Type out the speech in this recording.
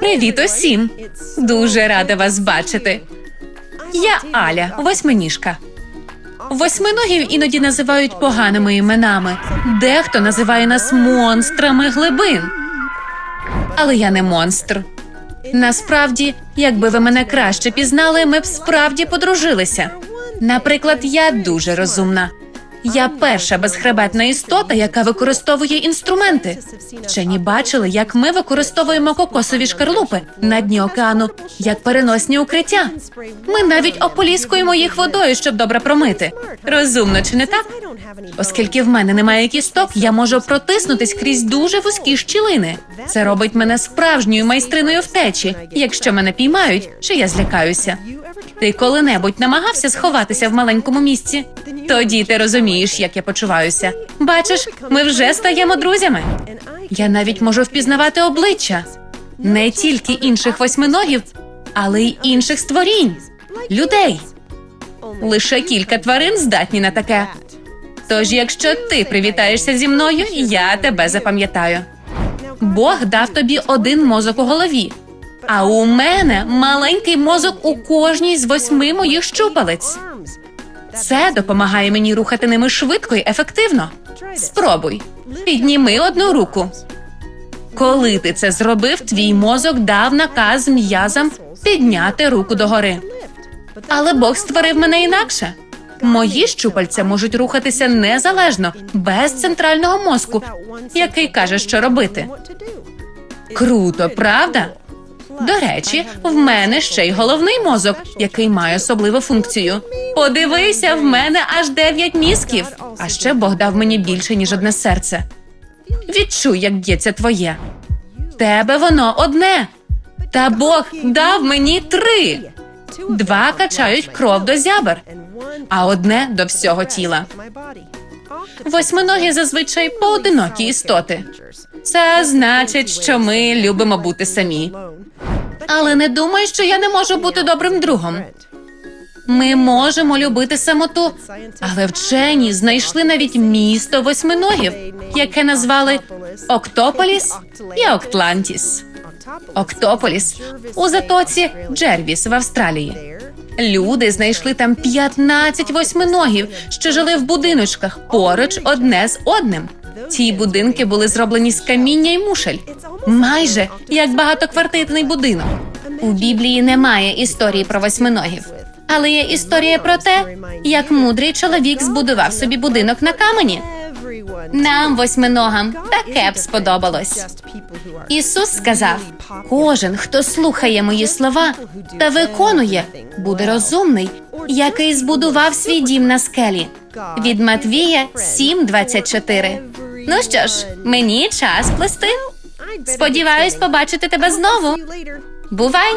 Привіт усім! Дуже рада вас бачити. Я Аля, восьминіжка. Восьминогів іноді називають поганими іменами. Дехто називає нас монстрами глибин. Але я не монстр. Насправді, якби ви мене краще пізнали, ми б справді подружилися. Наприклад, я дуже розумна. Я перша безхребетна істота, яка використовує інструменти. Вчені бачили, як ми використовуємо кокосові шкарлупи на дні океану як переносні укриття. Ми навіть ополіскуємо їх водою, щоб добре промити. Розумно чи не так? Оскільки в мене немає кісток, я можу протиснутись крізь дуже вузькі щілини. Це робить мене справжньою майстриною втечі, якщо мене піймають, чи я злякаюся. Ти коли-небудь намагався сховатися в маленькому місці? Тоді ти розумієш, як я почуваюся. Бачиш, ми вже стаємо друзями. Я навіть можу впізнавати обличчя не тільки інших восьминогів, але й інших створінь, людей. Лише кілька тварин здатні на таке. Тож, якщо ти привітаєшся зі мною, я тебе запам'ятаю. Бог дав тобі один мозок у голові, а у мене маленький мозок у кожній з восьми моїх щупалець. Це допомагає мені рухати ними швидко і ефективно. Спробуй, підніми одну руку. Коли ти це зробив, твій мозок дав наказ м'язам підняти руку догори. Але Бог створив мене інакше. Мої щупальця можуть рухатися незалежно, без центрального мозку, який каже, що робити. Круто, правда? До речі, в мене ще й головний мозок, який має особливу функцію. Подивися, в мене аж дев'ять мізків. А ще Бог дав мені більше, ніж одне серце. Відчуй, як б'ється твоє. Тебе воно одне. Та Бог дав мені три. Два качають кров до зябер, а одне до всього тіла. Восьминогі зазвичай поодинокі істоти. Це значить, що ми любимо бути самі. Але не думай, що я не можу бути добрим другом. Ми можемо любити самоту, але вчені знайшли навіть місто восьминогів, яке назвали Октополіс і Октлантіс. Октополіс у затоці Джервіс в Австралії. Люди знайшли там 15 восьминогів, що жили в будиночках поруч одне з одним. Ці будинки були зроблені з каміння й мушель, майже як багатоквартирний будинок. У Біблії немає історії про восьминогів, але є історія про те, як мудрий чоловік збудував собі будинок на камені. Нам, восьминогам, таке б сподобалось. Ісус сказав: кожен, хто слухає мої слова та виконує, буде розумний, який збудував свій дім на скелі. Від Матвія 7.24. Ну що ж, мені час плести. Сподіваюсь побачити тебе знову. Бувай!